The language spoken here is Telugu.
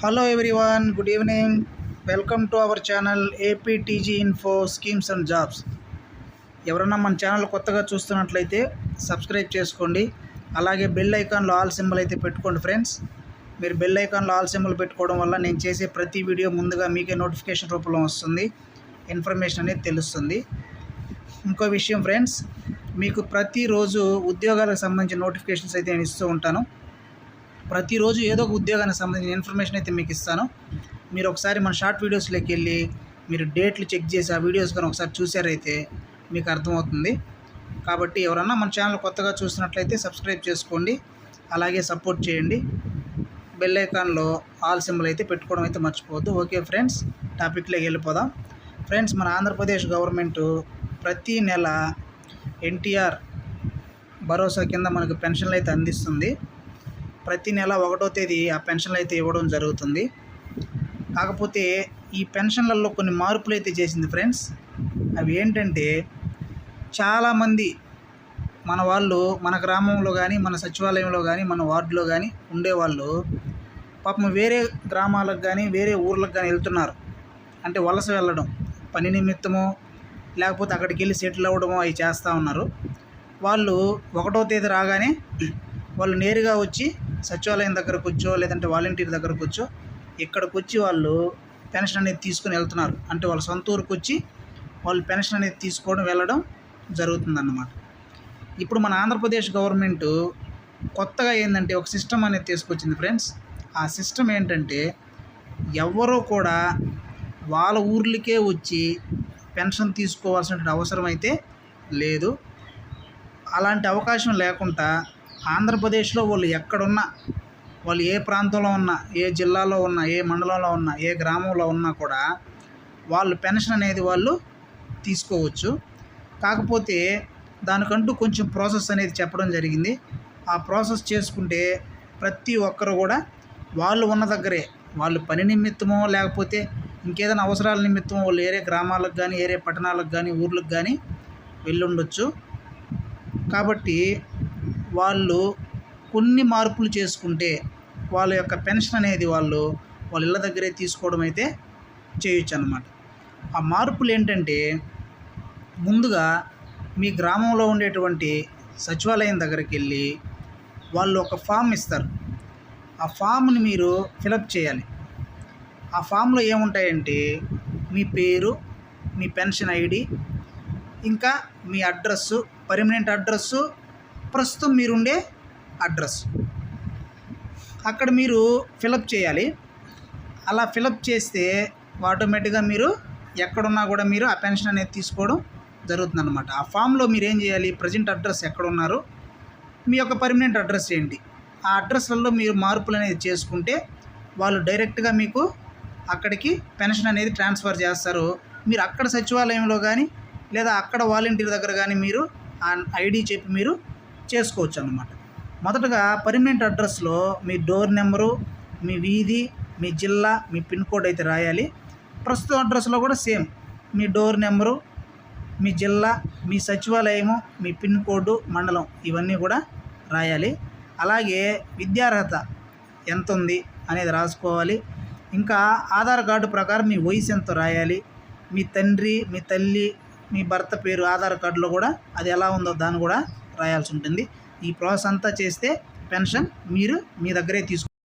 Hello everyone good evening welcome to our channel APTG info schemes and jobs ఎవరన్నా మన ఛానల్ కొత్తగా చూస్తున్నట్లయితే సబ్స్క్రైబ్ చేసుకోండి. అలాగే బెల్ ఐకాన్లో ఆల్ సింబల్ అయితే పెట్టుకోండి ఫ్రెండ్స్ మీరు బెల్ ఐకాన్లో ఆల్ సింబల్ పెట్టుకోవడం వల్ల నేను చేసే ప్రతి వీడియో ముందుగా మీకే నోటిఫికేషన్ రూపంలో వస్తుంది. ఇన్ఫర్మేషన్ అనేది తెలుస్తుంది. ఇంకో విషయం ఫ్రెండ్స్ మీకు ప్రతిరోజు ఉద్యోగాలకు సంబంధించిన నోటిఫికేషన్స్ అయితే నేను ఇస్తూ ఉంటాను. ప్రతిరోజు ఏదో ఒక ఉద్యోగానికి సంబంధించిన ఇన్ఫర్మేషన్ అయితే మీకు ఇస్తాను. మీరు ఒకసారి మన షార్ట్ వీడియోస్లోకి వెళ్ళి మీరు డేట్లు చెక్ చేసి ఆ వీడియోస్ కానీ ఒకసారి చూసారైతే మీకు అర్థమవుతుంది. కాబట్టి ఎవరన్నా మన ఛానల్ కొత్తగా చూసినట్లయితే సబ్స్క్రైబ్ చేసుకోండి. అలాగే సపోర్ట్ చేయండి. బెల్ ఐకాన్లో ఆల్ సింబల్ అయితే పెట్టుకోవడం అయితే మర్చిపోవద్దు. ఓకే ఫ్రెండ్స్ టాపిక్లోకి వెళ్ళిపోదాం. ఫ్రెండ్స్ మన ఆంధ్రప్రదేశ్ గవర్నమెంట్ ప్రతి నెల ఎన్టీఆర్ భరోసా కింద మనకు పెన్షన్లు అయితే అందిస్తుంది. ప్రతి నెల ఒకటో తేదీ ఆ పెన్షన్లు అయితే ఇవ్వడం జరుగుతుంది. కాకపోతే ఈ పెన్షన్లలో కొన్ని మార్పులు అయితే చేసింది ఫ్రెండ్స్. అవి ఏంటంటే చాలామంది మన వాళ్ళు మన గ్రామంలో కానీ మన సచివాలయంలో కానీ మన వార్డులో కానీ ఉండేవాళ్ళు పాపం వేరే గ్రామాలకు కానీ వేరే ఊర్లకు కానీ వెళ్తున్నారు. అంటే వలస వెళ్ళడం పని నిమిత్తమో లేకపోతే అక్కడికి వెళ్ళి సెటిల్ అవ్వడమో అవి చేస్తూ ఉన్నారు. వాళ్ళు ఒకటో తేదీ రాగానే వాళ్ళు నేరుగా వచ్చి సచివాలయం దగ్గర కూర్చో లేదంటే వాలంటీర్ దగ్గర కూర్చో ఇక్కడికి వచ్చి వాళ్ళు పెన్షన్ అనేది తీసుకుని వెళ్తున్నారు. అంటే వాళ్ళ సొంత ఊరికి వచ్చి వాళ్ళు పెన్షన్ అనేది తీసుకోవడం వెళ్ళడం జరుగుతుందన్నమాట. ఇప్పుడు మన ఆంధ్రప్రదేశ్ గవర్నమెంట్ కొత్తగా ఏంటంటే ఒక సిస్టమ్ అనేది తీసుకొచ్చింది ఫ్రెండ్స్. ఆ సిస్టమ్ ఏంటంటే ఎవరో కూడా వాళ్ళ ఊర్లకే వచ్చి పెన్షన్ తీసుకోవాల్సిన అవసరం అయితే లేదు. అలాంటి అవకాశం లేకుండా ఆంధ్రప్రదేశ్లో వాళ్ళు ఎక్కడున్నా వాళ్ళు ఏ ప్రాంతంలో ఉన్నా ఏ జిల్లాలో ఉన్నా ఏ మండలంలో ఉన్నా ఏ గ్రామంలో ఉన్నా కూడా వాళ్ళు పెన్షన్ అనేది వాళ్ళు తీసుకోవచ్చు. కాకపోతే దానికంటూ కొంచెం ప్రాసెస్ అనేది చెప్పడం జరిగింది. ఆ ప్రాసెస్ చేసుకుంటే ప్రతి ఒక్కరు కూడా వాళ్ళు ఉన్న దగ్గరే వాళ్ళు పని నిమిత్తమో లేకపోతే ఇంకేదైనా అవసరాల నిమిత్తం వాళ్ళు ఏరే గ్రామాలకు కానీ ఏరే పట్టణాలకు కానీ ఊర్లకు కానీ వెళ్ళుండొచ్చు. కాబట్టి వాళ్ళు కొన్ని మార్పులు చేసుకుంటే వాళ్ళ యొక్క పెన్షన్ అనేది వాళ్ళు వాళ్ళ ఇళ్ళ దగ్గరే తీసుకోవడం అయితే చేయొచ్చు అనమాట ఆ మార్పులు ఏంటంటే ముందుగా మీ గ్రామంలో ఉండేటువంటి సచివాలయం దగ్గరికి వెళ్ళి వాళ్ళు ఒక ఫామ్ ఇస్తారు. ఆ ఫామ్ని మీరు ఫిలప్ చేయాలి. ఆ ఫామ్లో ఏముంటాయంటే మీ పేరు మీ పెన్షన్ ఐడి ఇంకా మీ అడ్రస్సు పర్మనెంట్ అడ్రస్సు ప్రస్తుతం మీరుండే అడ్రస్. అక్కడ మీరు ఫిలప్ చేయాలి. అలా ఫిలప్ చేస్తే ఆటోమేటిక్గా మీరు ఎక్కడున్నా కూడా మీరు ఆ పెన్షన్ అనేది తీసుకోవడం జరుగుతుందన్నమాట. ఆ ఫామ్లో మీరు ఏం చేయాలి? ప్రజెంట్ అడ్రస్ ఎక్కడున్నారు? మీ యొక్క పర్మనెంట్ అడ్రస్ ఏంటి? ఆ అడ్రస్లలో మీరు మార్పులు అనేది చేసుకుంటే వాళ్ళు డైరెక్ట్గా మీకు అక్కడికి పెన్షన్ అనేది ట్రాన్స్ఫర్ చేస్తారు. మీరు అక్కడ సచివాలయంలో కానీ లేదా అక్కడ వాలంటీర్ దగ్గర కానీ మీరు ఆ ఐడి చెప్పి మీరు చేసుకోవచ్చు అన్నమాట మొదటగా పర్మనెంట్ అడ్రస్లో మీ డోర్ నెంబరు మీ వీధి మీ జిల్లా మీ పిన్ కోడ్ అయితే రాయాలి. ప్రస్తుత అడ్రస్లో కూడా సేమ్ మీ డోర్ నెంబరు మీ జిల్లా మీ సచివాలయము మీ పిన్ కోడ్ మండలం ఇవన్నీ కూడా రాయాలి. అలాగే విద్యార్హత ఎంత ఉంది అనేది రాసుకోవాలి. ఇంకా ఆధార్ కార్డు ప్రకారం మీ వయసు ఎంత రాయాలి. మీ తండ్రి మీ తల్లి మీ భర్త పేరు ఆధార్ కార్డులో కూడా అది ఎలా ఉందో దాన్ని కూడా రాయాల్సి ఉంటుంది. ఈ ప్రాసెస్ అంతా చేస్తే పెన్షన్ మీరు మీ దగ్గరే తీసుకు